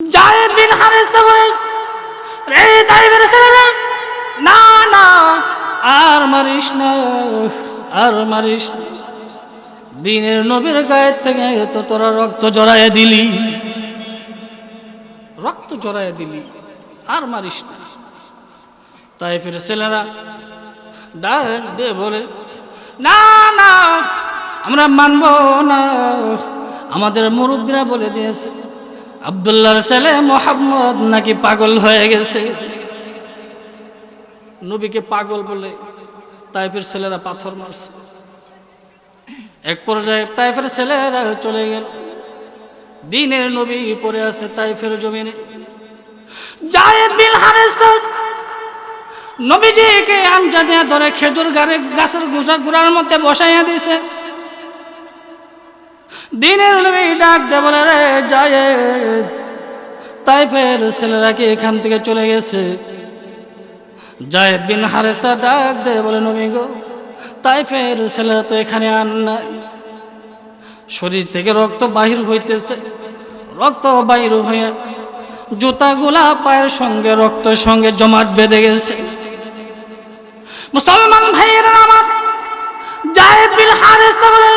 জায়েদ বিন রে ছেলেরা, না না, আর মারিস না, আর মারিস। দিনের নবীর গায়ের থেকে তো তোরা রক্ত জড়াইয়া দিলি। রক্ত জড়াইয়া দিলি, আর মারিস না। তাই ফির ছেলেরা ডাক দে বলে, না না, আমরা মানব না। আমাদের মুরব্বীরা বলে দিয়েছে আবদুল্লাহর ছেলে মোহাম্মদ নাকি পাগল হয়ে গেছে? নবীকে পাগল বলে তাইফের ছেলেরা পাথর মারছে। এক পর্যায়ে তাইফের ছেলেরা চলে গেল। দিনের নবী পড়ে আছে তাইফের জমিনে। জায়েদ বিন হারেস নবীজিকে আঞ্জা দেয়া ধরে খেজুর গাছের গুছা গুড়ার মধ্যে বসাইয়া দিছে দিনের নবী ডাক দে বলে রে যায় তাই ফের ছেলেরা কি এখান থেকে চলে গেছে? জায়েদ বিন হারেসা ডাক দে বলে, নবী গো, তাই ফের ছেলেরা তো এখানে আন নাই। শরীর থেকে রক্ত বাহির হইতেছে। রক্ত বাহির হয়ে জুতাগুলা পায়ের সঙ্গে, রক্তের সঙ্গে জমাট বেঁধে গেছে। মুসলমান ভাইয়েরা আমার, জায়েদ বিন হারেস বলে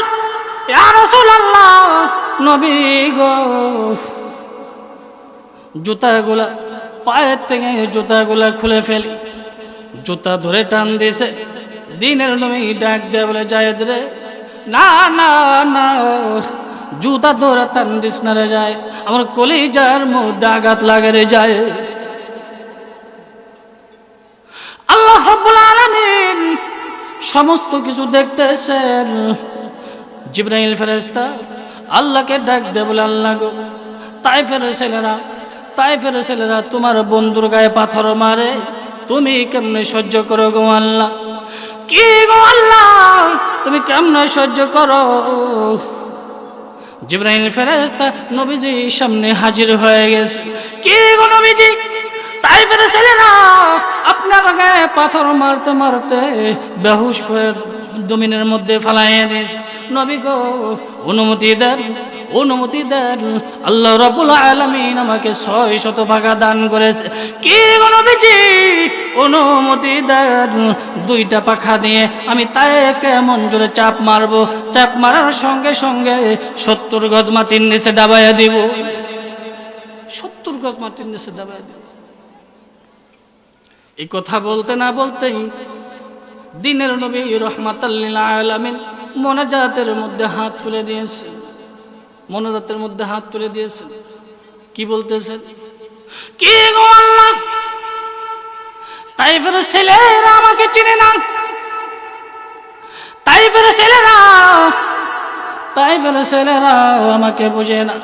নবী গো। জুতাগুলা পায়ের থেকে জুতাগুলা খুলে ফেলি। জুতা ধরে টান দিয়েছে দিনের নবী ডাক দেয়া বলে, জায়েদ রে, না না না, জুতা ধরে টান দিস না রে যায় আমার কলিজার মধ্যে আঘাত লাগে রে যায় আল্লাহ রাব্বুল আলামিন সমস্ত কিছু দেখতেছেন। জিব্রাইল ফেরেস্তা আল্লাহকে ডাক দে বলে, আল্লাহ গো তাই ফেরে ছেলেরা তাই ফেরে ছেলেরা তোমার বন্ধুর গায়ে পাথর মারে, তুমি কেমনে সহ্য করো গো আল্লাহ? কি গো আল্লাহ, তুমি কেমনে সহ্য করো? জিব্রাইল ফেরেশতা নবীজি সামনে হাজির হয়ে গেছে। কি গো নবীজি তাই ফেরে ছেলেরা, আপনার গায়ে পাথর মারতে মারতে বেহুশ করে জমিনের মধ্যে ফালাইয়া দিয়েছে। নবী গো, অনুমতি দেন অনুমতি দেন। আল্লাহ রাব্বুল আলামিন আমাকে ছয় শত ভাগা দান করেছে। কি নবীজি? অনুমতি দেন। দুইটা পাখা দিয়ে আমি তায়েফকে এমন জোরে চাপ মারবো, চাপ মারার সঙ্গে সঙ্গে সত্তর গজ মাটির নিচে ডাবাইয়া দিব। সত্তর গজ মাটির নিচে ডাবাইয়া দিব। এই কথা বলতে না বলতেই দিনের নবী রহমাতাল্লিল আলামিন মোনাজাতের মধ্যে হাত তুলে দিয়েছে। মোনাজাতের মধ্যে হাত তুলে দিয়েছে। কি বলতেছেন কি গো আল্লাহ? তাই ফের ছেলেরা আমাকে চিনে না। তাই ফের ছেলেরা তাই ফের ছেলেরা আমাকে বুঝে না।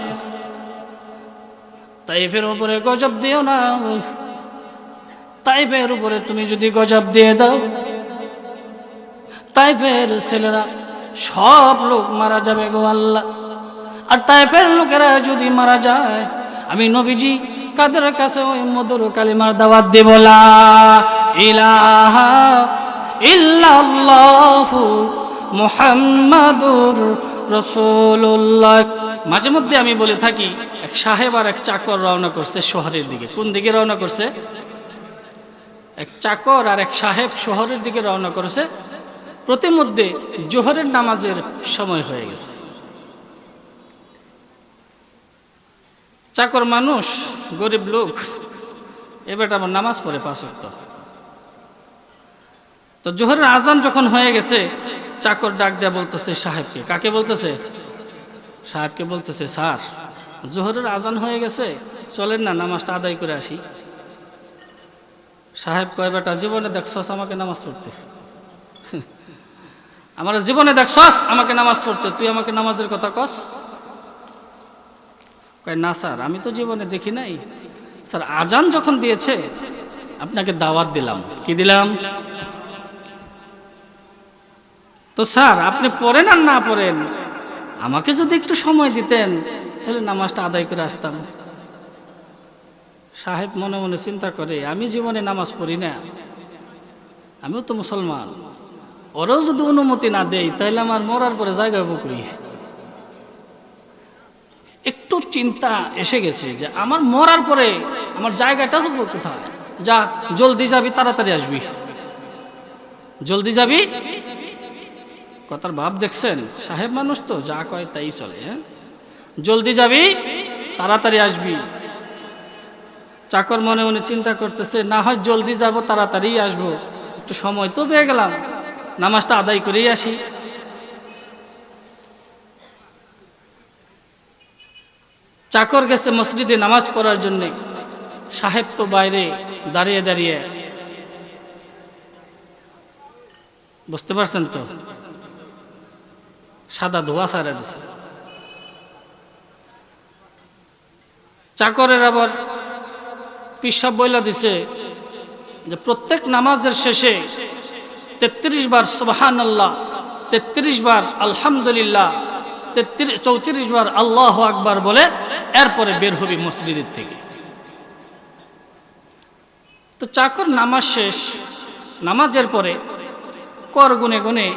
তাই ফের উপরে গজব দিও না। তাইফের উপরে তুমি যদি গজব দিয়ে দাও, তাইফের ছেলেরা সব লোক মারা যাবে গো আল্লাহ। আর তাইফের লোকেরা যদি মারা যায়, আমি নবীজি কাদের কাছে ওই মধুর কালিমার দাওয়াত দেব? ইলাহা ইল্লাল্লাহু মুহাম্মাদুর রাসূলুল্লাহ। মাঝে মধ্যে আমি বলে থাকি, এক সাহেব আর এক চাকর রওনা করছে শহরের দিকে। কোন দিকে রওনা করছে? এক চাকর আর এক সাহেব শহরের দিকে রওনা করেছে প্রতিমধ্যে জোহরের নামাজের সময় হয়ে গেছে। চাকর মানুষ, গরিব লোক এবার আবার নামাজ পড়ে পাঁচ ওয়াক্ত। তো জোহরের আজান যখন হয়ে গেছে, চাকর ডাক দেয়া বলতেছে সাহেবকে। কাকে বলতেছে? সাহেবকে বলতেছে, স্যার, জোহরের আজান হয়ে গেছে, চলেন না, নামাজটা আদায় করে আসি। সাহেব কয়, বেটা, জীবনে দেখছস আমাকে নামাজ পড়তে? আমার জীবনে দেখছস, আমাকে নামাজ পড়তে, তুই আমাকে নামাজের কথা কস? না স্যার, আমি তো জীবনে দেখি নাই। স্যার, আজান যখন দিয়েছে, আপনাকে দাওয়াত দিলাম। কি দিলাম? তো স্যার, আপনি পড়েন আর না পড়েন, আমাকে যদি একটু সময় দিতেন, তাহলে নামাজটা আদায় করে আসতাম। সাহেব মনে মনে চিন্তা করে, আমি জীবনে নামাজ পড়ি না, আমিও তো মুসলমান। ওরাও যদি অনুমতি না দেয়, তাহলে আমার মরার পরে জায়গা বুকুই একটু চিন্তা এসে গেছে যে আমার মরার পরে আমার জায়গাটা হব কোথায়? যা, জলদি যাবি, তাড়াতাড়ি আসবি। জলদি যাবি? কথার ভাব দেখছেন? সাহেব মানুষ তো, যা কয় তাই চলে হ্যাঁ? জলদি যাবি, তাড়াতাড়ি আসবি। চাকর মনে মনে চিন্তা করতেছে, না হয় জলদি যাব তাড়াতাড়ি আসব। একটু সময় তো পেয়ে গেলাম। নামাজটা আদায় করেই আসি। চাকর গেছে মসজিদে নামাজ পড়ার জন্য। সাহেব তো বাইরে দাঁড়িয়ে দাঁড়িয়ে। বুঝতে পারছেন তো? সাদা ধোয়া সারা দিছে। চাকরের আবার পিসাব বইলা দিছে যে প্রত্যেক নামাজের শেষে তেত্রিশ বার সুবাহান আল্লাহ তেত্রিশ বার আলহামদুলিল্লাহ, তেত্রিশ, চৌত্রিশ বার আল্লাহ আকবার বলে এরপরে বের হবি মসজিদের থেকে। তো চাকর নামাজ শেষ, নামাজের পরে কর গুনে গুনে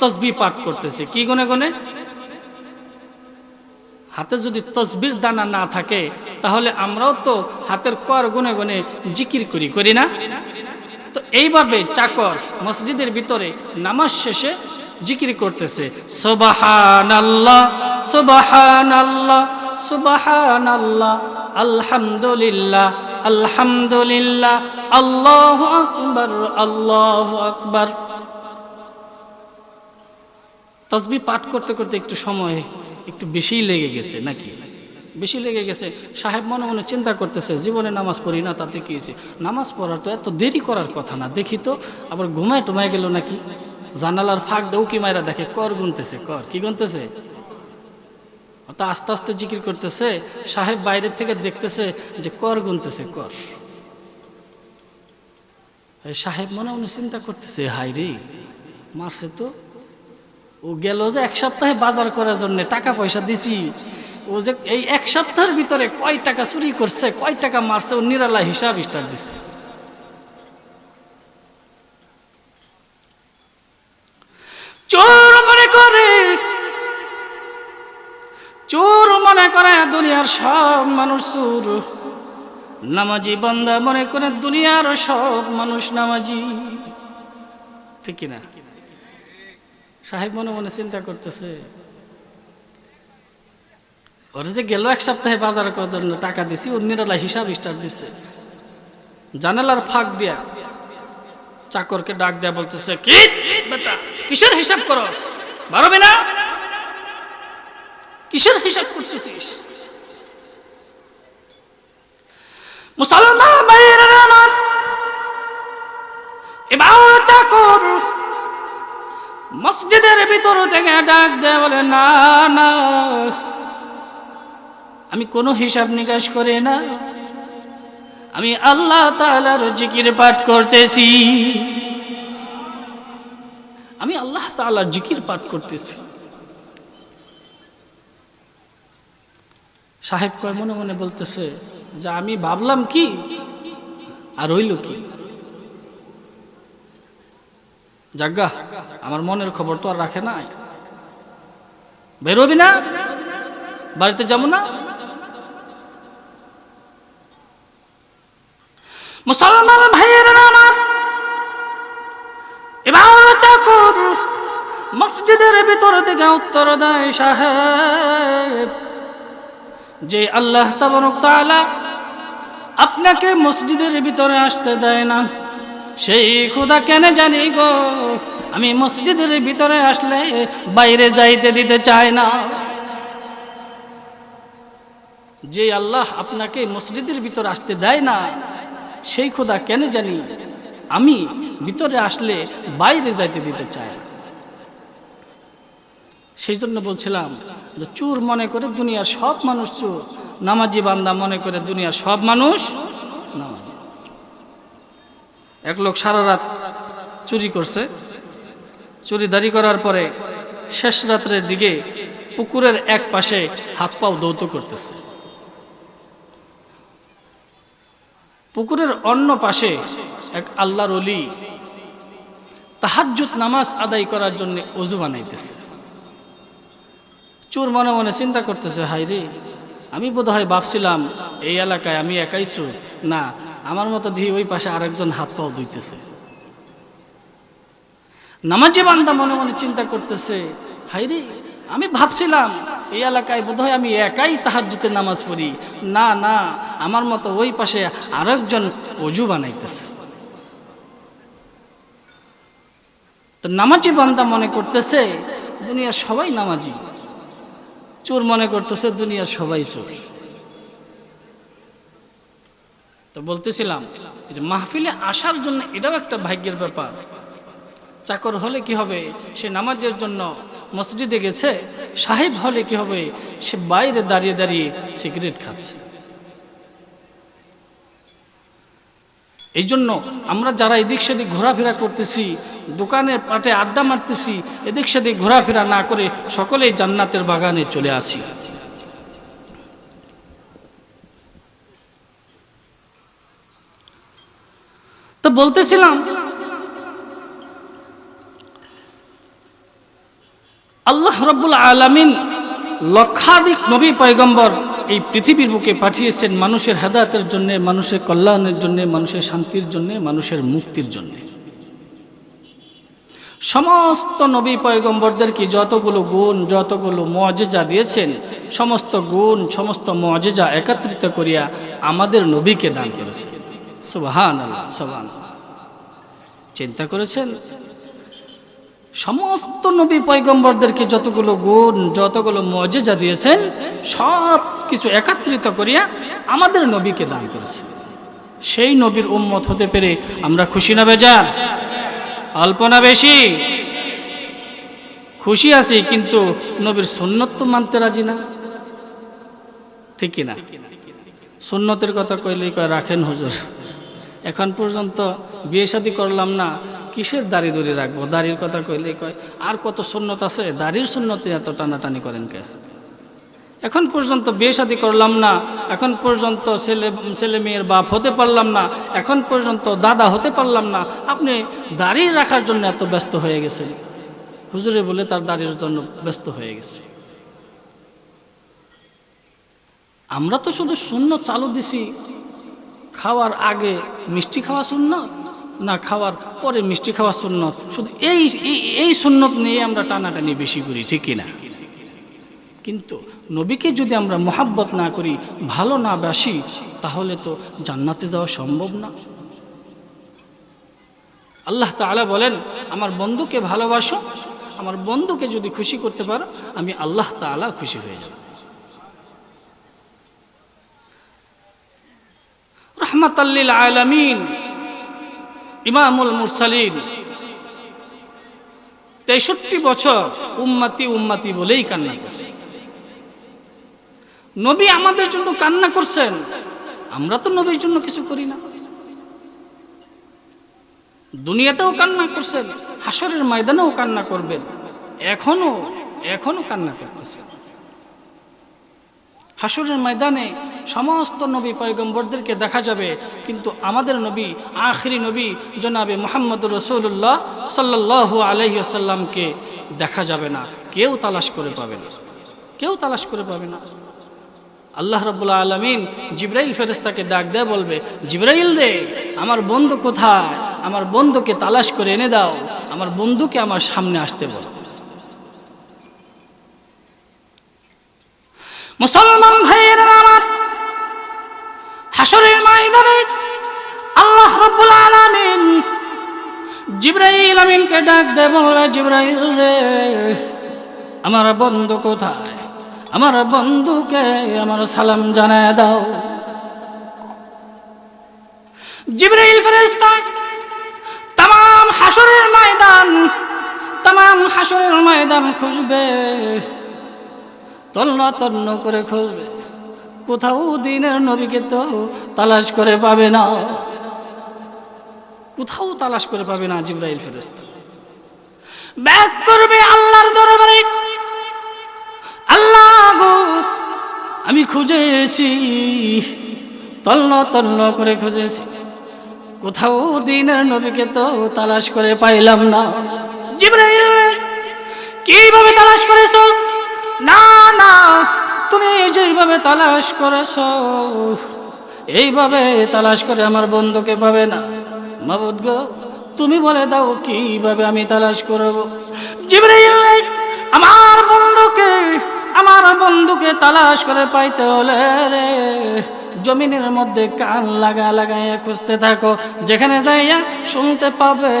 তসবি পাঠ করতেছে। কি গুনে গুনে? হাতে যদি তসবির দানা না থাকে, তাহলে আমরাও তো হাতের কর গুনে গুনে জিকির করি করি না? তো এইভাবে চাকর মসজিদের ভিতরে নামাজ শেষে জিকির করতেছে। সোবাহান আল্লাহ সোবাহান আল্লাহ সুবাহান আল্লাহ আলহামদুলিল্লাহ আলহামদুলিল্লাহ, আল্লাহ আকবর আল্লাহ আকবর। তসবি পাঠ করতে করতে একটু সময় একটু বেশিই লেগে গেছে নাকি? বেশি লেগে গেছে। সাহেব মনে মনে চিন্তা করতেছে, জীবনে নামাজ পড়ি না, তাতে কি হয়েছে? নামাজ পড়ার তো এত দেরি করার কথা না, দেখি তো, আবার ঘুমায় টুমায় গেল নাকি? জানালার ফাঁক দেও কি মায়েরা দেখে, কর গুনতেছে, কর। কি গুনতেছে? তা আস্তে আস্তে জিকির করতেছে, সাহেব বাইরের থেকে দেখতেছে যে, কর গুনতেছে, কর। সাহেব মনে মনে চিন্তা করতেছে হাই রে, মারছে তো? ও গেল যে, এক সপ্তাহে বাজার করার জন্য টাকা পয়সা দিছি। ও যে এই এক সপ্তাহের ভিতরে কয় টাকা চুরি করছে, কয় টাকা মারছে, ও নিরালা হিসাব স্টার দিছে। চোর মনে করে, চোর মনে করে দুনিয়ার সব মানুষ চোর। নামাজি বন্দা মনে করে দুনিয়ার সব মানুষ নামাজি। ঠিক কিনা? সাহেব মনে মনে চিন্তা করতেছে ওরা যে গেল এক সপ্তাহে বাজার করার জন্য টাকা দিছি ও হিসাব স্টার দিছে। জানালার ফাঁক দিয়া চাকরকে ডাক দেয়া বলতেছে, কি? বেটা, কিসের হিসাব করো? বারবে না? কিসের হিসাব করতেছিস? মুসলমান আমার, এবার চাকর মসজিদের ভিতর থেকে ডাক দেয় বলে, না না। আমি কোনো হিসাব নিকাশ করে না। আমি আল্লাহ তালার জিকির পাঠ করতেছি। আমি আল্লাহ তালার জিকির পাঠ করতেছি। সাহেব কয়, মনে মনে বলতেছে যে আমি ভাবলাম কি? আর হইল কি? জাগা আমার মনের খবর তো আর রাখে নাই। বেরোবি না? বাড়িতে যাব না? মুসলমান ভাইয়ের আমার এবার চাকর মসজিদের ভিতর থেকে উত্তর দেয় সাহেব, যে আল্লাহ তাআলা আপনাকে মসজিদের ভিতরে আসতে দেয় না। সেই খুদা কেন জানি গো, আমি মসজিদের ভিতরে আসলে বাইরে যাইতে দিতে চায় না। যে আল্লাহ আপনাকে মসজিদের ভিতরে আসতে দেয় না সেই খোদা কেন জানি আমি ভিতরে আসলে বাইরে যাইতে দিতে চাই। সেই জন্য বলছিলাম যে চোর মনে করে দুনিয়ার সব মানুষ চোর, নামাজি বান্দা মনে করে দুনিয়ার সব মানুষ নামাজি। এক লোক সারা রাত চুরি করছে। চুরিদারি করার পরে শেষ রাত্রের দিকে পুকুরের এক পাশে হাত পাও দৌত করতেছে। পুকুরের অন্য পাশে এক আল্লাহর অলি তাহাজ্জুদ নামাজ আদায় করার জন্য অজু বানাইতেছে। চোর মনে মনে চিন্তা করতেছে হাই রে, আমি বোধ হয় ভাবছিলাম এই এলাকায় আমি একাই সুর না, আমার মতো দিয়ে ওই পাশে আরেকজন হাত পাও ধুইতেছে। নামাজে বান্দা মনে মনে চিন্তা করতেছে হাইরে আমি ভাবছিলাম, এই এলাকায় বোধহয় আমি একাই তাহাজ্জুতে নামাজ পড়ি। না না, আমার মতো ওই পাশে আরেকজন অজু বানাইতেছে। তো নামাজি বান্দা মনে করতেছে, দুনিয়ার সবাই নামাজি। চোর মনে করতেছে, দুনিয়ার সবাই চোর। তো বলতেছিলাম যে মাহফিলে আসার জন্য এটাও একটা ভাগ্যের ব্যাপার। চাকর হলে কি হবে? সে নামাজের জন্য মসজিদে গেছে, সাহেব হলে কি হবে? সে বাইরে দাঁড়িয়ে দাঁড়িয়ে সিগারেট খাচ্ছে। এই জন্য আমরা যারা এদিক সেদিক ঘোরাফেরা করতেছি, দোকানের পাটে আড্ডা মারতেছি, এদিক সেদিক ঘোরাফেরা না করে সকলেই জান্নাতের বাগানে চলে আসি। তো বলতেছিলাম আল্লাহ রব্বুল আলামিন লক্ষাধিক নবী পয়গম্বর এই পৃথিবীর বুকে পাঠিয়েছেন মানুষের হেদায়তের জন্য, মানুষের কল্যাণের জন্য, মানুষের শান্তির জন্য, মানুষের মুক্তির জন্য। সমস্ত নবী পয়গম্বরদেরকে যতগুলো গুণ, যতগুলো মজেজা দিয়েছেন, সমস্ত গুণ, সমস্ত মজেজা একত্রিত করিয়া আমাদের নবীকে দান করেছেন। সুবাহান সুবহান চিন্তা করেছেন? সমস্ত নবী পয়গম্বরদেরকে যতগুলো গুণ, যতগুলো মজেজা দিয়েছেন সব কিছু একত্রিত করিয়া আমাদের নবীকে দান করেছে। সেই নবীর উম্মত হতে পেরে আমরা খুশি না বেজার? অল্প না বেশি? খুশি আছি, কিন্তু নবীর সুন্নত তো মানতে রাজি না। ঠিক না সুন্নতের কথা কইলেই কয়, রাখেন হুজুর, এখন পর্যন্ত বিয়ে শাদী করলাম না কিসের দাড়ি দড়ি রাখব? দাড়ির কথা কইলে কয়, আর কত সুন্নত আছে? দাড়ির সুন্নতে এত টানাটানি করেন কে? এখন পর্যন্ত বিয়ে শাদী করলাম না, এখন পর্যন্ত ছেলে ছেলে মেয়ের বাপ হতে পারলাম না, এখন পর্যন্ত দাদা হতে পারলাম না। আপনি দাড়ি রাখার জন্য এত ব্যস্ত হয়ে গেছেন। হুজুরে বলে তার দাড়ির জন্য ব্যস্ত হয়ে গেছে। আমরা তো শুধু শূন্য চালু দিছি। খাওয়ার আগে মিষ্টি খাওয়া শূন্য না খাওয়ার পরে মিষ্টি খাওয়া সুন্নত। শুধু এই, এই- সুন্নত নিয়ে আমরা টানাটানি বেশি করি, ঠিক কিনা? কিন্তু নবীকে যদি আমরা মোহাব্বত না করি, ভালো না বাসি, তাহলে তো জান্নাতে যাওয়া সম্ভব না। আল্লাহ তাআলা বলেন, আমার বন্ধুকে ভালোবাসো, আমার বন্ধুকে যদি খুশি করতে পারো, আমি আল্লাহ তাআলা খুশি হয়ে যাব। রহমাতাল্লিল আলামিন ইমামুল মুরসালিন। তেষট্টি বছর উম্মাতি উম্মাতি বলেই কান্না করছে। নবী আমাদের জন্য কান্না করছেন, আমরা তো নবীর জন্য কিছু করি না। দুনিয়াতেও কান্না করছেন হাসরের ময়দানেও কান্না করবেন এখনও এখনও কান্না করতেছেন। হাসরের ময়দানে সমস্ত নবী পয়গম্বরদেরকে দেখা যাবে। কিন্তু আমাদের নবী, আখরি নবী জনাবে মোহাম্মদ রসুল্লাহ সাল্লাহ আলহি আসাল্লামকে দেখা যাবে না। কেউ তালাশ করে পাবে না। কেউ তালাশ করে পাবে না। আল্লাহ রব্বুল্লা আলমিন জিব্রাইল ফেরেস্তাকে ডাক দেয় বলবে, জিব্রাইল রে, আমার বন্ধু কোথায়? আমার বন্ধুকে তালাশ করে এনে দাও। আমার বন্ধুকে আমার সামনে আসতে বল। মুসলমান ভাইয়েরা আমার হাসরের ময়দানে আল্লাহ রাব্বুল আলামিন জিব্রাইল আমিনকে ডাক দে বলবে জিব্রাইল রে, আমার বন্ধু কোথায়? আমার বন্ধুকে আমার সালাম জানায় দাও। জিব্রাইল ফেরেশতা তাম হাসরের ময়দান তাম হাসরের ময়দান খুঁজবে। তন্ন তন্ন করে খুঁজবে। কোথাও দিনের নবীকে তো তালাশ করে পাবে না। কোথাও তালাশ করে পাবে না জিব্রাইল ফেরেস্তা ব্যাক করবে আল্লাহর দরবারে। আল্লাহ গো, আমি খুঁজেছি। তন্ন তন্ন করে খুঁজেছি। কোথাও দিনের নবীকে তো তালাশ করে পাইলাম না। জিব্রাইল, কীভাবে তালাশ করেছ? না যেইভাবে তালাশ করেছ, এইভাবে তালাশ করে আমার বন্ধুকে পাবে না। মাবুদ গো, তুমি বলে দাও কীভাবে আমি তালাশ করব? আমার বন্ধুকে আমার বন্ধুকে তালাশ করে পাইতে হলে রে জমিনের মধ্যে কান লাগা লাগাইয়া খুঁজতে থাকো। যেখানে যাইয়া শুনতে পাবে,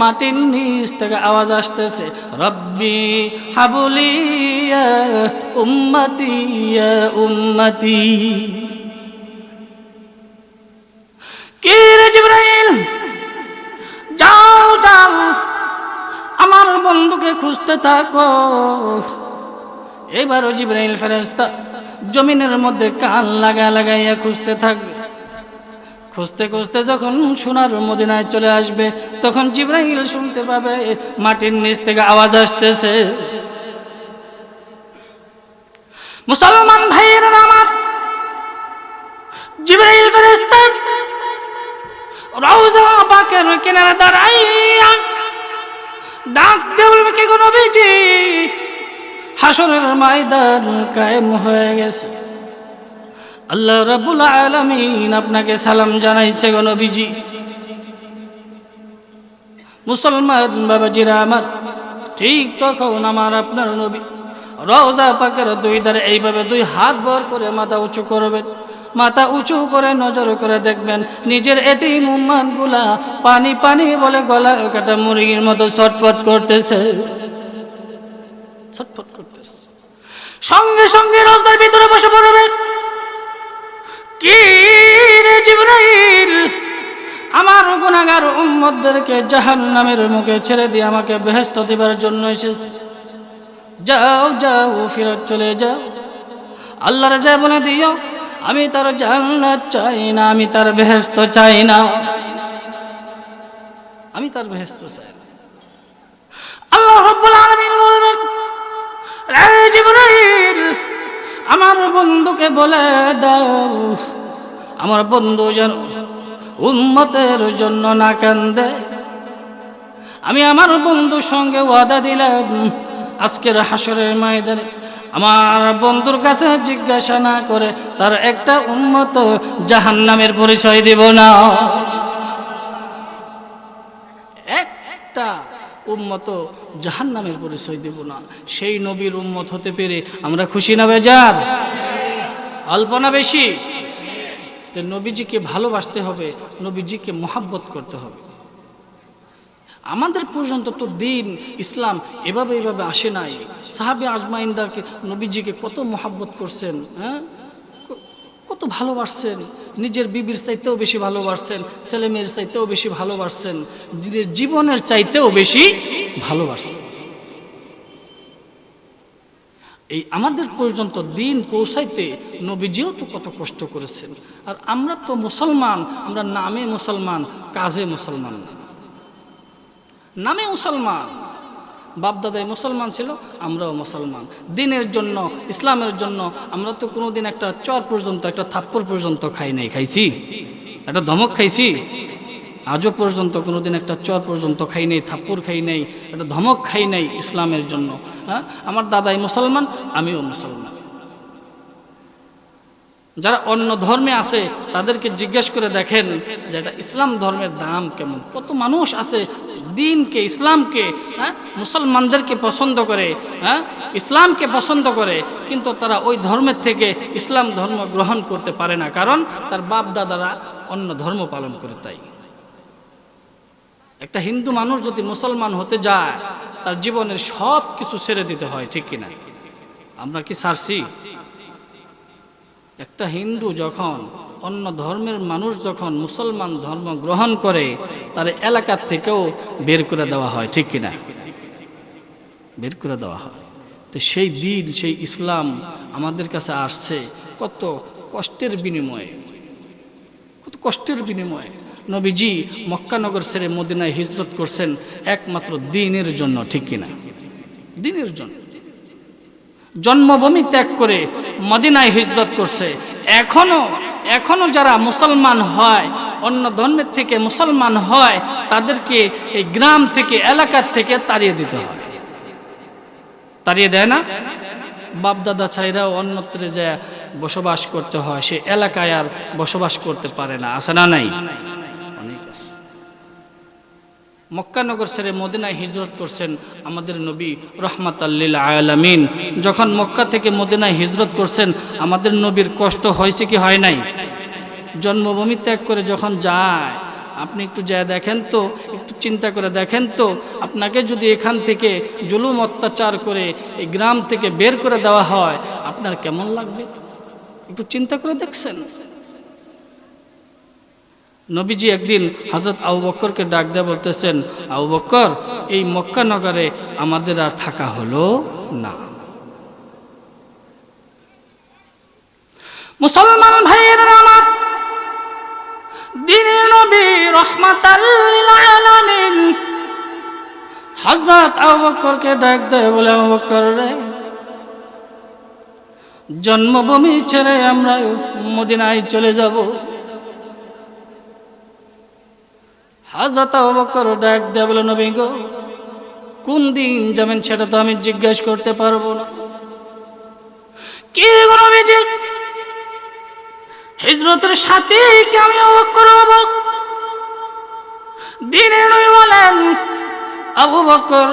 মাটির নিচ থেকে আওয়াজ আসতেছে, রব্বি হাবুলিয়া উম্মতিয়া, উম্মতি। কি যাও যাও, আমার বন্ধুকে খুঁজতে থাকো। এবারও জিব্রাইল ফেরেস্তা জমিনের মধ্যে কান লাগা লাগাইয়া খুঁজতে থাকবে। খুঁজতে খুঁজতে যখন সোনার মদিনায় চলে আসবে, তখন জিব্রাইল শুনতে পাবে, মাটির নিচ থেকে আওয়াজ আসতেছে। মুসলমান ভাইয়েরা আমার, জিব্রাইল ফেরেস্তা রওজা পাকের কিনারে দাঁড়াইয়া ডাক দেবল কি কোনো বিজি হাসরের ময়দান কায়েম হয়ে গেছে। আল্লাহ রাব্বুল আলামিন আপনাকে সালাম জানাইছে গো নবীজি। মুসলমান বাবাজিরা আমার, ঠিক তখন আমার আপনার নবী রওজা পাকের দুই ধারে এইভাবে দুই হাত ভর করে মাথা উঁচু করবেন, মাথা উঁচু করে নজর করে দেখবেন, নিজের এতিম উম্মানগুলা পানি পানি বলে গলা কাটা মুরগির মতো ছটফট করতেছে। ছটফট করতেছে। সঙ্গে সঙ্গে রাস্তার ভিতরে বসে পড়বে। কি রে জিব্রাইল? আমার গুনাহগার উম্মতদেরকে জাহান্নামের মুখে ছেড়ে দিয়ে আমাকে বেহেশত দিবার জন্য এসেছে। যাও যাও, ফিরত চলে যাও। আল্লাহ রাজা বলে দিও, আমি তার জান্নাত চাই না, আমি তার বেহেশত চাই না। আমি তার বেহেশত চাই আমার বন্ধুকে বলে দাও আমার বন্ধু যেন উম্মতের জন্য না কান্দে। আমি আমার বন্ধুর সঙ্গে ওয়াদা দিলাম, আজকের হাসরের ময়দানে আমার বন্ধুর কাছে জিজ্ঞাসা না করে তার একটা উন্মত জাহান্নামের পরিচয় দিব না। উম্মত জাহান্নামের পরিচয় দেব না। সেই নবীর উম্মত হতে পেরে আমরা খুশি না বেজার? অল্প না বেশি? তো নবীজিকে ভালোবাসতে হবে, নবীজিকে মোহাব্বত করতে হবে। আমাদের পর্যন্ত তো দিন, ইসলাম এভাবে এভাবে আসে নাই। সাহাবে আজমাইন্দাকে নবীজিকে কত মোহাব্বত করছেন হ্যাঁ? কত ভালোবাসছেন। নিজের বিবির চাইতেও বেশি ভালোবাসছেন, ছেলে মেয়ের চাইতেও বেশি ভালোবাসছেন নিজের জীবনের চাইতেও বেশি ভালোবাসছেন। এই আমাদের পর্যন্ত দিন পৌঁছাইতে নবীজিও তো কত কষ্ট করেছেন। আর আমরা তো মুসলমান, আমরা নামে মুসলমান, কাজে মুসলমান। নামে মুসলমান। বাপদাদাই মুসলমান ছিল, আমরাও মুসলমান। দিনের জন্য, ইসলামের জন্য আমরা তো কোনোদিন একটা চর পর্যন্ত, একটা থাপ্পড় পর্যন্ত খাই নাই, খাইছি। একটা ধমক খাইছি। আজও পর্যন্ত কোনোদিন একটা চর পর্যন্ত খাই নাই, থাপ্পড় খাই নাই, একটা ধমক খাই নাই ইসলামের জন্য। হ্যাঁ? আমার দাদাই মুসলমান, আমিও মুসলমান। যারা অন্য ধর্মে আছে, তাদেরকে জিজ্ঞেস করে দেখেন যে এটা ইসলাম ধর্মের দাম কেমন? কত মানুষ আছে দিনকে, ইসলামকে হ্যাঁ মুসলমানদেরকে পছন্দ করে হ্যাঁ ইসলামকে পছন্দ করে, কিন্তু তারা ওই ধর্মের থেকে ইসলাম ধর্ম গ্রহণ করতে পারে না। কারণ তার বাপ দাদারা অন্য ধর্ম পালন করে তাই। একটা হিন্দু মানুষ যদি মুসলমান হতে যায়, তার জীবনের সব কিছু ছেড়ে দিতে হয়, ঠিক কিনা? আমরা কি সারছি? একটা হিন্দু যখন, অন্য ধর্মের মানুষ যখন মুসলমান ধর্ম গ্রহণ করে, তার এলাকার থেকেও বের করে দেওয়া হয়, ঠিক কিনা? বের করে দেওয়া হয়। তো সেই দিন, সেই ইসলাম আমাদের কাছে আসছে, কত কষ্টের বিনিময়ে। কত কষ্টের বিনিময়ে। নবীজি মক্কানগর ছেড়ে মদিনায় হিজরত করছেন একমাত্র দিনের জন্য, ঠিক কিনা? দিনের জন্য। জন্মভূমি ত্যাগ করে মদিনায় হিজরত করছে। এখনও এখনও যারা মুসলমান হয়, অন্য ধর্মের থেকে মুসলমান হয়, তাদেরকে এই গ্রাম থেকে এলাকার থেকে তাড়িয়ে দিতে হয়। তাড়িয়ে দেয় না? বাপদাদা ছাইরা অন্যত্রে যে বসবাস করতে হয়, সে এলাকায় আর বসবাস করতে পারে না। আছে না নাই? মক্কানগর ছেড়ে মদিনায় হিজরত করছেন আমাদের নবী রহমাত আল্লিল আয়ালামিন যখন মক্কা থেকে মদিনায় হিজরত করছেন, আমাদের নবীর কষ্ট হয়েছে কি হয় নাই? জন্মভূমি ত্যাগ করে যখন যায়, আপনি একটু যা দেখেন তো, একটু চিন্তা করে দেখেন তো, আপনাকে যদি এখান থেকে জুলুম অত্যাচার করে এই গ্রাম থেকে বের করে দেওয়া হয়, আপনার কেমন লাগবে? একটু চিন্তা করে দেখছেন? নবীজি একদিন হজরত আবু বক্করকে ডাক দেয়া বলতেছেন, আবু বক্কর, এই মক্কা নগরে আমাদের আর থাকা হলো না। মুসলমান ভাইয়ের আমার, দিনের নবী রহমাতাল্লিল আলামিন হযরত আবু বকরকে ডাক দেয় বলে, আবু বকর রে, জন্মভূমি ছেড়ে আমরা মদিনায় চলে যাব। হযরত আবু বকর ডাক দেয় বলে, নবী গো, কোন দিন যাবেন সেটা তো আমি জিজ্ঞেস করতে পারব না। কি নবীজি? হিজরতের সাথে কি আমি অবাক করব দিনে নবী বলেন, আবু বকর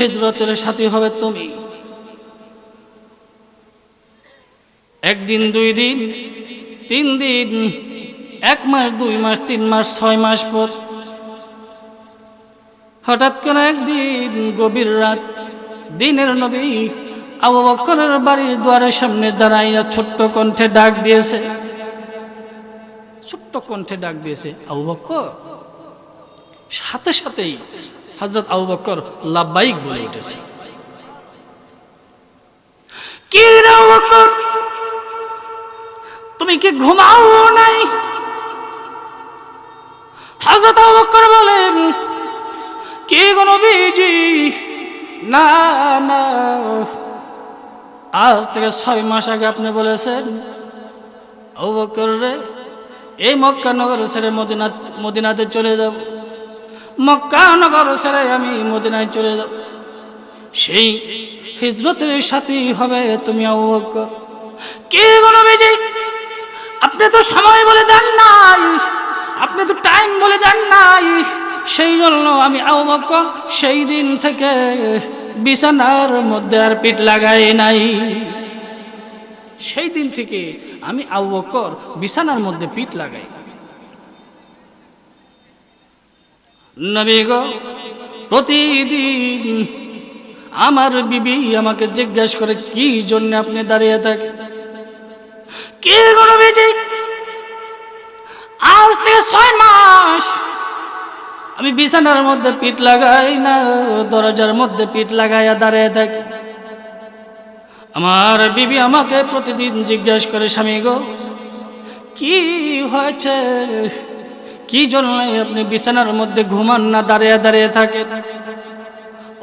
হিজরতের সাথে হবে তুমি। একদিন, দুই দিন, তিন দিন এক মাস, দুই মাস, তিন মাস, ছয় মাস পর হঠাৎ করে একদিন গভীর রাত দিনের নবী আবু বকরের বাড়ির দুয়ারের সামনে দাঁড়াইয়া ছোট্ট কণ্ঠে ডাক দিয়েছে। ছোট্ট কণ্ঠে ডাক দিয়েছে, আবু বক্কর। সাথে সাথেই হজরত আবু বক্কর লাভবাইক বলে উঠেছে। কি তুমি কি ঘুমাও নাই? হজরত আবু বক্কর বলেন, কি গো নবীজি? না না। আজ থেকে ছয় মাস আগে আপনি বলেছেন ও বকর রে, এই মক্কা নগর ছেড়ে মদিনা, মদিনাতে চলে যাব মক্কা নগর ছেড়ে আমি মদিনায় চলে যাব সেই হিজরতের সাথেই হবে তুমি বকর কি বলো বেজি আপনি তো সময় বলে দেন নাই। আপনি তো টাইম বলে দেন নাই। সেই জন্য আমি আবু বকর সেই দিন থেকে বিছানার মধ্যে আর পিঠ লাগাই নাই। সেই দিন থেকে আমি আবু বকর বিছানার মধ্যে পিঠ লাগাই। গো, প্রতিদিন আমার বিবি আমাকে জিজ্ঞাসা করে, কি জন্য আপনি দাঁড়িয়ে থাকেন? কে গো আজ থেকে ছয় মাস। আমি বিছানার মধ্যে পিঠ লাগাই না, দরজার মধ্যে পিঠ লাগাইয়া দাঁড়িয়ে থাকি। আমার বিবি আমাকে প্রতিদিন জিজ্ঞেস করে, স্বামী গো, কি হয়েছে? কি জন্য আপনি বিছানার মধ্যে ঘুমান না, দাঁড়িয়ে দাঁড়িয়ে থাকে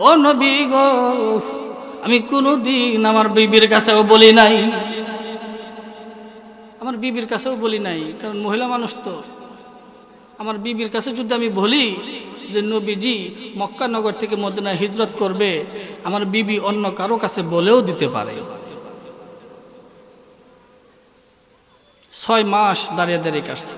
ও নবী গো, আমি কোনো কোনোদিন আমার বিবির কাছেও বলি নাই। আমার বিবির কাছেও বলি নাই, কারণ মহিলা মানুষ তো। আমার বিবির কাছে যদি আমি বলি যে নবীজি মক্কানগর থেকে মদিনায় হিজরত করবে, আমার বিবি অন্য কারও কাছে বলেও দিতে পারে। ছয় মাস দাঁড়িয়ে দাঁড়িয়ে কাটছে।